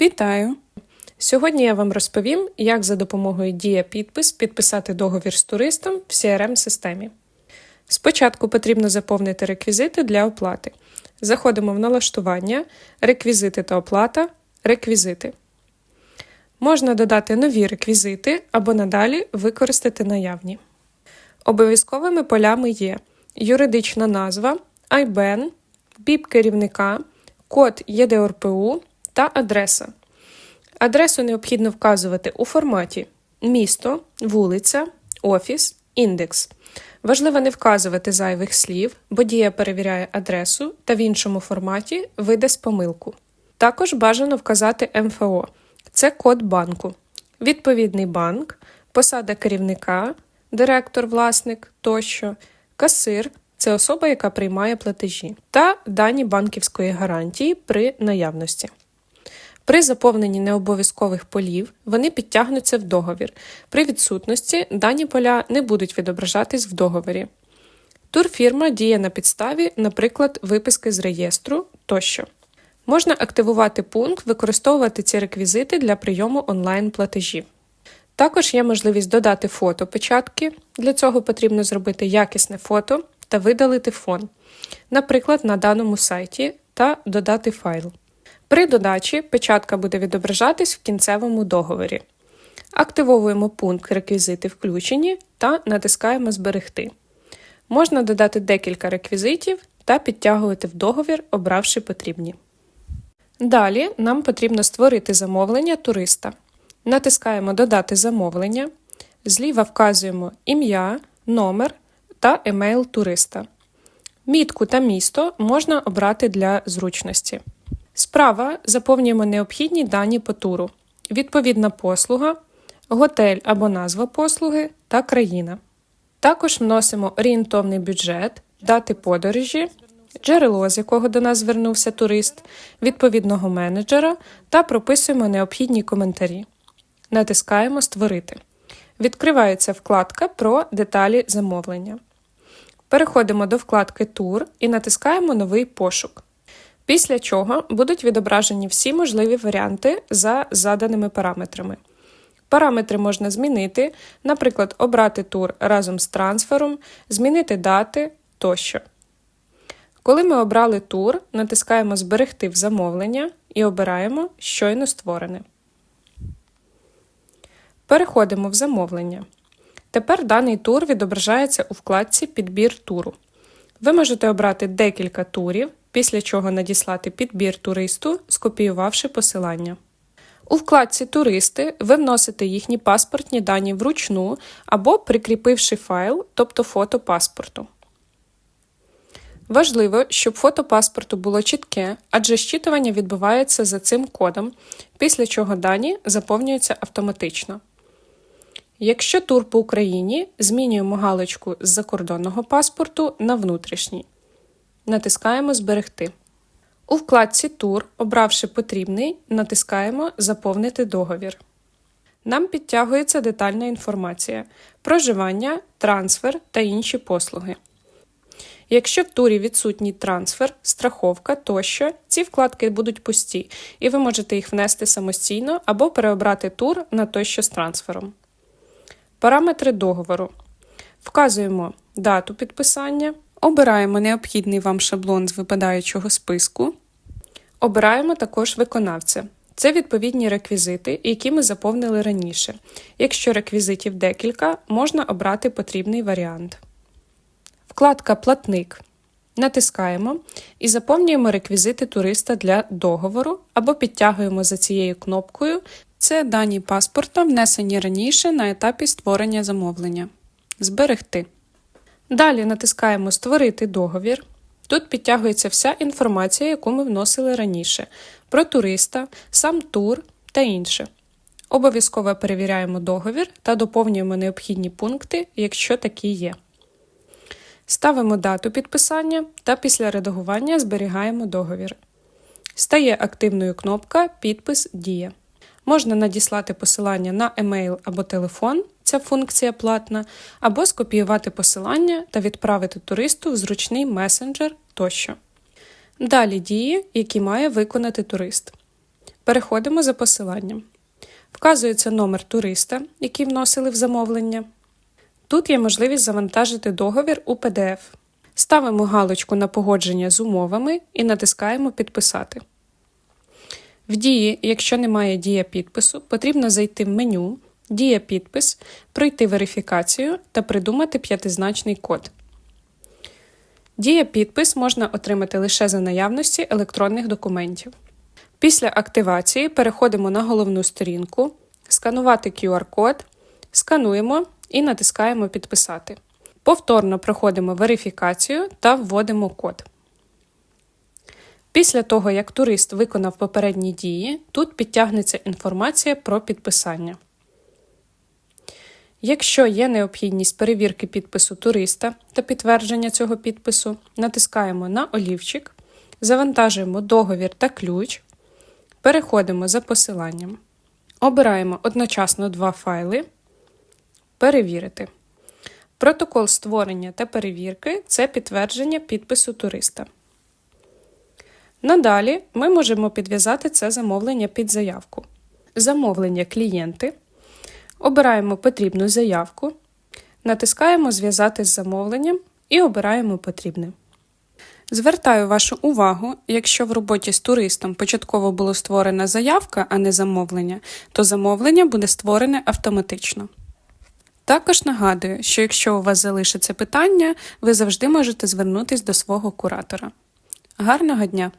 Вітаю! Сьогодні я вам розповім, як за допомогою Дія підпис підписати договір з туристом в CRM-системі. Спочатку потрібно заповнити реквізити для оплати. Заходимо в налаштування, реквізити та оплата, реквізити. Можна додати нові реквізити або надалі використати наявні. Обов'язковими полями є юридична назва, IBAN, БІП керівника, код ЄДРПУ та адреса. Адресу необхідно вказувати у форматі місто, вулиця, офіс, індекс. Важливо не вказувати зайвих слів, бо дія перевіряє адресу та в іншому форматі видасть помилку. Також бажано вказати МФО це код банку, відповідний банк, посада керівника, директор, власник тощо, касир це особа, яка приймає платежі, та дані банківської гарантії при наявності. При заповненні необов'язкових полів вони підтягнуться в договір. При відсутності дані поля не будуть відображатись в договорі. Турфірма діє на підставі, наприклад, виписки з реєстру тощо. Можна активувати пункт, використовувати ці реквізити для прийому онлайн-платежів. Також є можливість додати фото печатки. Для цього потрібно зробити якісне фото та видалити фон, наприклад, на даному сайті, та додати файл. При додачі печатка буде відображатись в кінцевому договорі. Активовуємо пункт Реквізити включені та натискаємо Зберегти. Можна додати декілька реквізитів та підтягувати в договір, обравши потрібні. Далі нам потрібно створити замовлення туриста. Натискаємо Додати замовлення. Зліва вказуємо ім'я, номер та емейл туриста. Мітку та місто можна обрати для зручності. Справа заповнюємо необхідні дані по туру, відповідна послуга, готель або назва послуги та країна. Також вносимо орієнтовний бюджет, дати подорожі, джерело, з якого до нас звернувся турист, відповідного менеджера та прописуємо необхідні коментарі. Натискаємо Створити. Відкривається вкладка про деталі замовлення. Переходимо до вкладки Тур і натискаємо Новий пошук. Після чого будуть відображені всі можливі варіанти за заданими параметрами. Параметри можна змінити, наприклад, обрати тур разом з трансфером, змінити дати тощо. Коли ми обрали тур, натискаємо Зберегти в замовлення і обираємо Щойно створене. Переходимо в замовлення. Тепер даний тур відображається у вкладці Підбір туру. Ви можете обрати декілька турів, після чого надіслати підбір туристу, скопіювавши посилання. У вкладці Туристи ви вносите їхні паспортні дані вручну або прикріпивши файл, тобто фото паспорту. Важливо, щоб фото паспорту було чітке, адже щитування відбувається за цим кодом, після чого дані заповнюються автоматично. Якщо тур по Україні, змінюємо галочку з закордонного паспорту на внутрішній. Натискаємо Зберегти. У вкладці Тур, обравши потрібний, натискаємо Заповнити договір. Нам підтягується детальна інформація: проживання, трансфер та інші послуги. Якщо в турі відсутній трансфер, страховка тощо, ці вкладки будуть пусті, і ви можете їх внести самостійно або переобрати тур на той, що з трансфером. Параметри договору. Вказуємо дату підписання, обираємо необхідний вам шаблон з випадаючого списку. Обираємо також виконавця. Це відповідні реквізити, які ми заповнили раніше. Якщо реквізитів декілька, можна обрати потрібний варіант. Вкладка Платник. Натискаємо і заповнюємо реквізити туриста для договору або підтягуємо за цією кнопкою це дані паспорта, внесені раніше на етапі створення замовлення. Зберегти. Далі натискаємо Створити договір. Тут підтягується вся інформація, яку ми вносили раніше: про туриста, сам тур та інше. Обов'язково перевіряємо договір та доповнюємо необхідні пункти, якщо такі є. Ставимо дату підписання та після редагування зберігаємо договір. Стає активною кнопка Підпис Дія. Можна надіслати посилання на емейл або телефон, ця функція платна, або скопіювати посилання та відправити туристу в зручний месенджер тощо. Далі дії, які має виконати турист. Переходимо за посиланням. Вказується номер туриста, який вносили в замовлення. Тут є можливість завантажити договір у PDF. Ставимо галочку на погодження з умовами і натискаємо Підписати. В дії, якщо немає дія підпису, потрібно зайти в меню Дія підпис, пройти верифікацію та придумати п'ятизначний код. Дія підпис можна отримати лише за наявності електронних документів. Після активації переходимо на головну сторінку, сканувати QR-код, скануємо і натискаємо Підписати. Повторно проходимо верифікацію та вводимо код. Після того, як турист виконав попередні дії, тут підтягнеться інформація про підписання. Якщо є необхідність перевірки підпису туриста та підтвердження цього підпису, натискаємо на олівчик, завантажуємо договір та ключ, переходимо за посиланням, обираємо одночасно два файли, перевірити. Протокол створення та перевірки це підтвердження підпису туриста. Надалі ми можемо підв'язати це замовлення під заявку. Замовлення клієнти. Обираємо потрібну заявку, натискаємо Зв'язати з замовленням і обираємо потрібне. Звертаю вашу увагу, якщо в роботі з туристом початково було створена заявка, а не замовлення, то замовлення буде створене автоматично. Також нагадую, що якщо у вас залишиться питання, ви завжди можете звернутися до свого куратора. Гарного дня!